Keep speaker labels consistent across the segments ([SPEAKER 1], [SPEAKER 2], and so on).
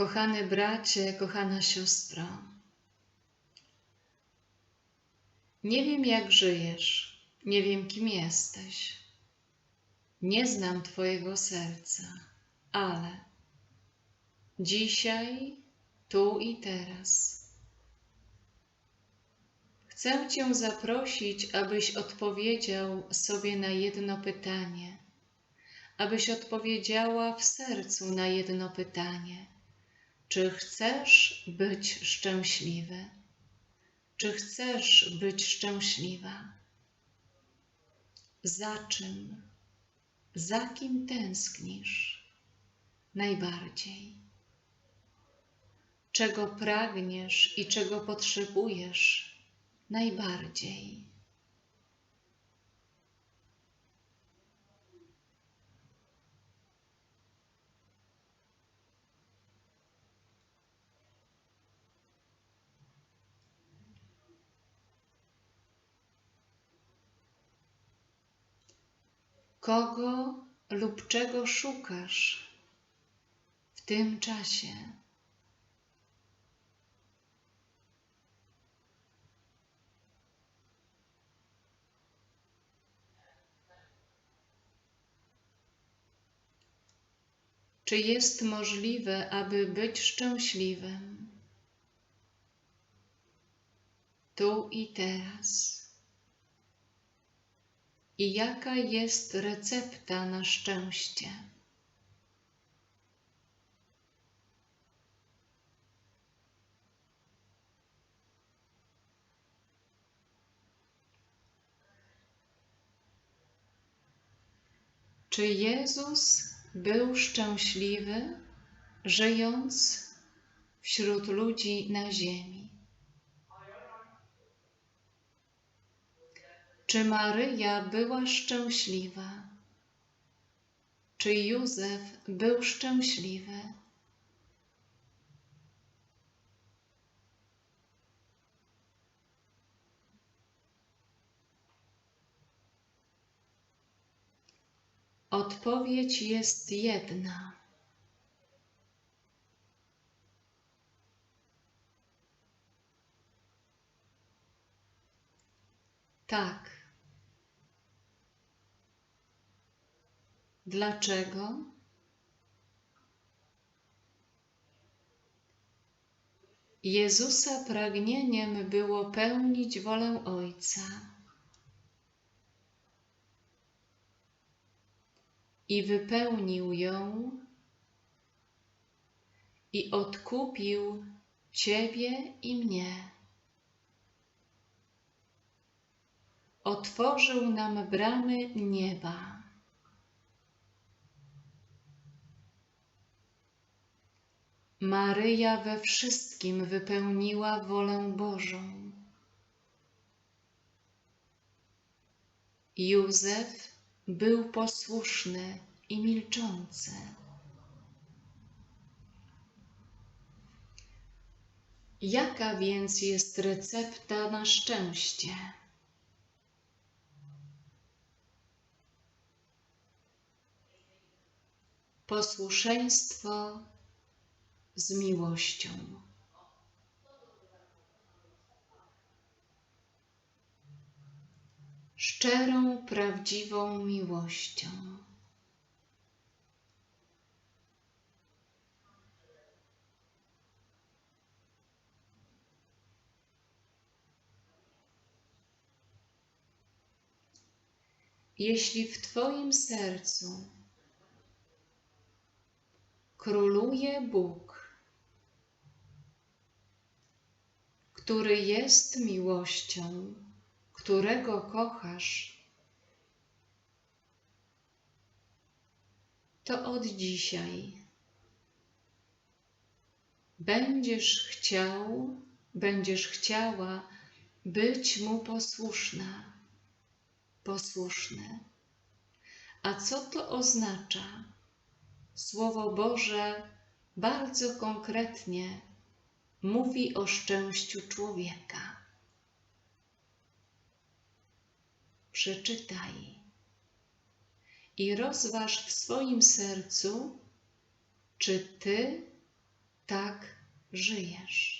[SPEAKER 1] Kochany bracie, kochana siostro, nie wiem jak żyjesz, nie wiem kim jesteś, nie znam Twojego serca, ale dzisiaj, tu i teraz chcę Cię zaprosić, abyś odpowiedział sobie na jedno pytanie, abyś odpowiedziała w sercu na jedno pytanie czy chcesz być szczęśliwy? Czy chcesz być szczęśliwa? Za czym, za kim tęsknisz najbardziej? Czego pragniesz i czego potrzebujesz najbardziej? Kogo lub czego szukasz w tym czasie. Czy jest możliwe, aby być szczęśliwym tu i teraz? I jaka jest recepta na szczęście. Czy Jezus był szczęśliwy, żyjąc wśród ludzi na ziemi? Czy Maryja była szczęśliwa? Czy Józef był szczęśliwy? Odpowiedź jest jedna. Tak. Dlaczego? Jezusa pragnieniem było pełnić wolę Ojca. I wypełnił ją i odkupił Ciebie i mnie. Otworzył nam bramy nieba. Maryja we wszystkim wypełniła wolę Bożą. Józef był posłuszny i milczący. Jaka więc jest recepta na szczęście? Posłuszeństwo z miłością. Szczerą, prawdziwą miłością. Jeśli w Twoim sercu króluje Bóg, który jest miłością, którego kochasz, to od dzisiaj będziesz chciał, będziesz chciała być Mu posłuszna, posłuszny. A co to oznacza? Słowo Boże bardzo konkretnie mówi o szczęściu człowieka. Przeczytaj i rozważ w swoim sercu, czy ty tak żyjesz.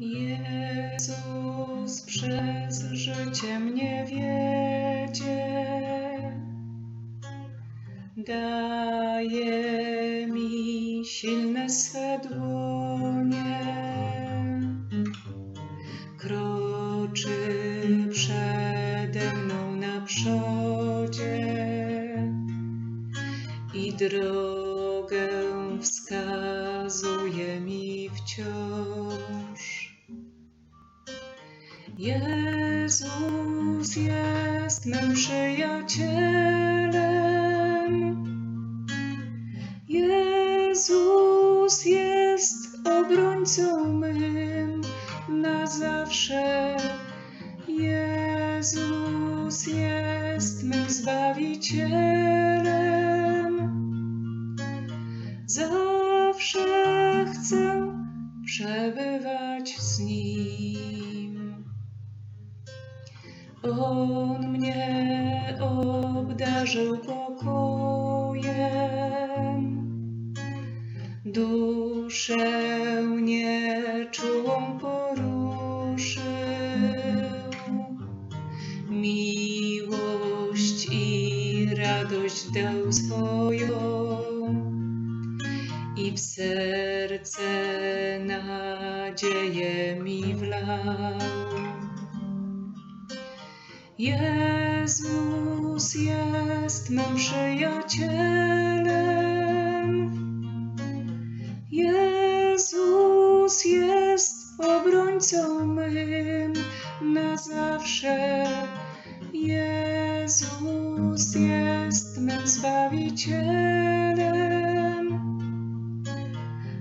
[SPEAKER 2] Jezus przez życie mnie wiedzie, daje mi silne swe dłonie, kroczy przede mną na przodzie i drogę obrońcą mym na zawsze. Jezus jest mym zbawicielem. Zawsze chcę przebywać z Nim. On mnie obdarzył pokojem, duszę dał swoją i w serce nadzieję mi wlał. Jezus jest mym przyjacielem.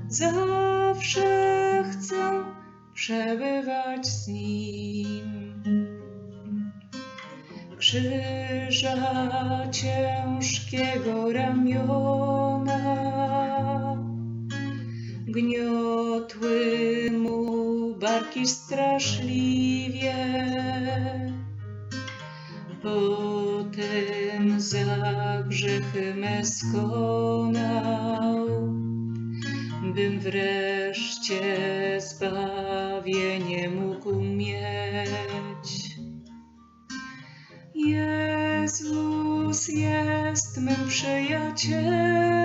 [SPEAKER 2] Zawsze chcę przebywać z Nim. Krzyża ciężkiego ramiona gniotły mu barki straszliwie. Potem za grzechy me skonał, bym wreszcie zbawienie mógł mieć. Jezus jest mym przyjacielem.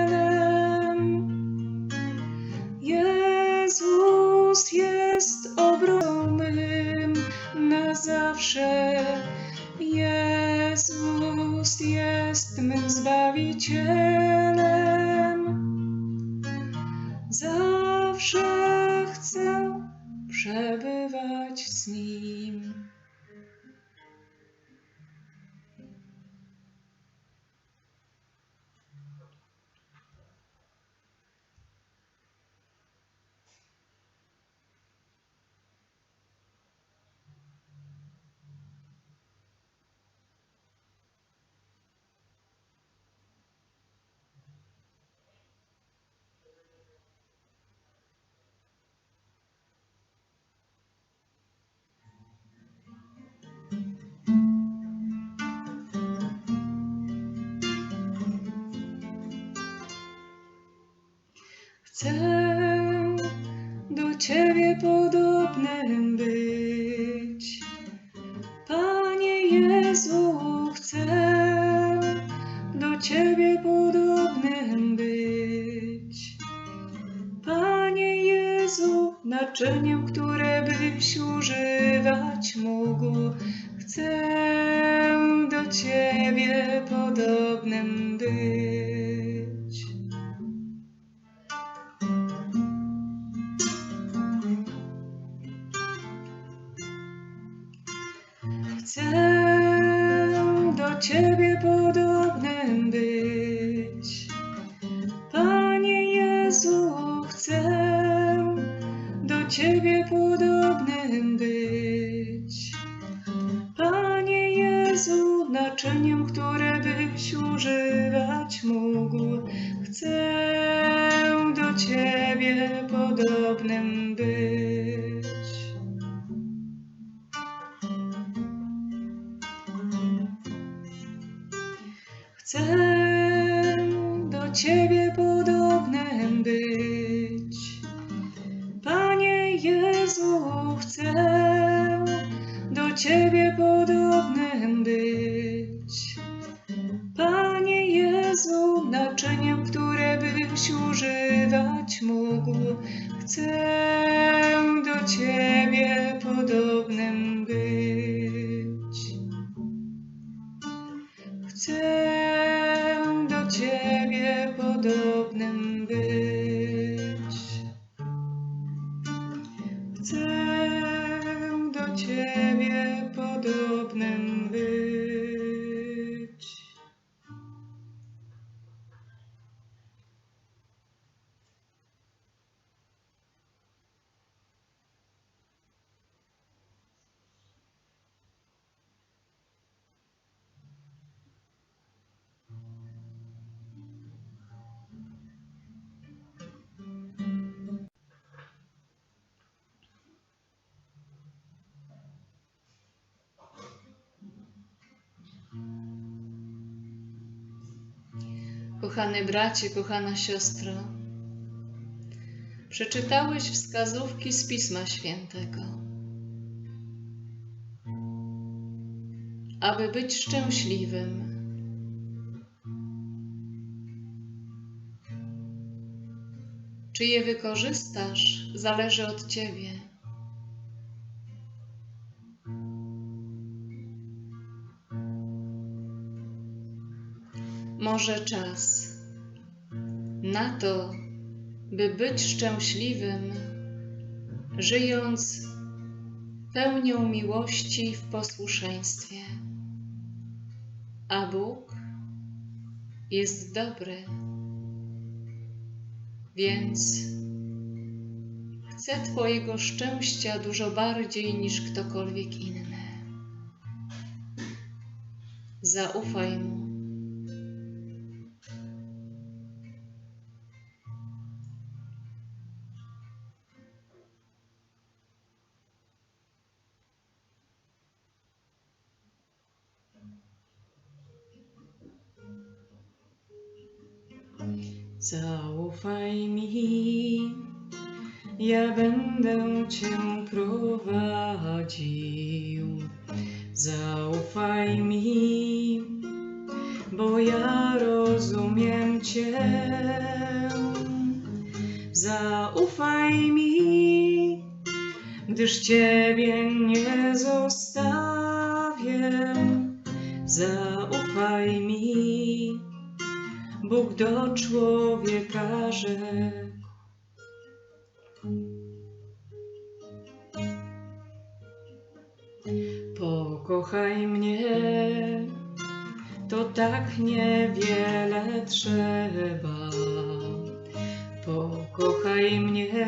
[SPEAKER 2] Chcę do Ciebie podobnym być. Panie Jezu, chcę do Ciebie podobnym być. Panie Jezu, naczyniem, które byś używać mógł, chcę do Ciebie podobnym niepodobnym być. Chcę do Ciebie podobnym
[SPEAKER 1] Kochany bracie, kochana siostro, przeczytałeś wskazówki z Pisma Świętego. Aby być szczęśliwym, czy je wykorzystasz, zależy od Ciebie. Może czas na to, by być szczęśliwym, żyjąc pełnią miłości w posłuszeństwie. A Bóg jest dobry, więc chce Twojego szczęścia dużo bardziej niż ktokolwiek inny. Zaufaj Mu.
[SPEAKER 2] Zaufaj mi, ja będę Cię prowadził. Zaufaj mi, bo ja rozumiem Cię. Zaufaj mi, gdyż Ciebie nie zostawię. Zaufaj mi. Bóg do człowieka rzekł. Pokochaj mnie, to tak niewiele trzeba. Pokochaj mnie,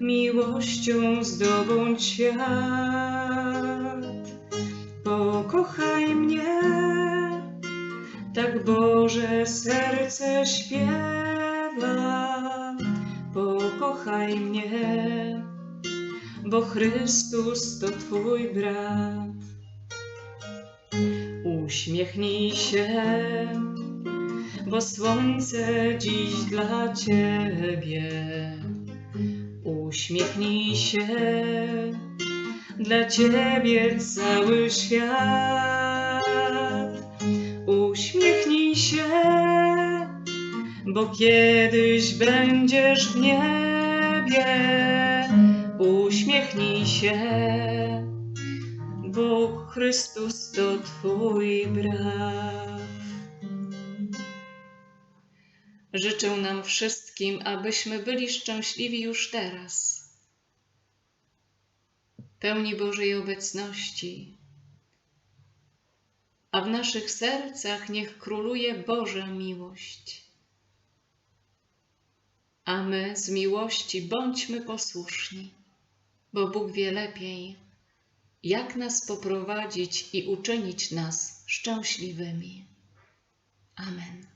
[SPEAKER 2] miłością zdobądź świat. Tak Boże serce śpiewa. Pokochaj mnie, bo Chrystus to Twój brat. Uśmiechnij się, bo słońce dziś dla Ciebie. Uśmiechnij się, dla Ciebie cały świat. Bo kiedyś będziesz w niebie. Uśmiechnij się, bo Chrystus to Twój brat.
[SPEAKER 1] Życzę nam wszystkim, abyśmy byli szczęśliwi już teraz, pełni Bożej obecności, a w naszych sercach niech króluje Boża miłość. A my z miłości bądźmy posłuszni, bo Bóg wie lepiej, jak nas poprowadzić i uczynić nas szczęśliwymi. Amen.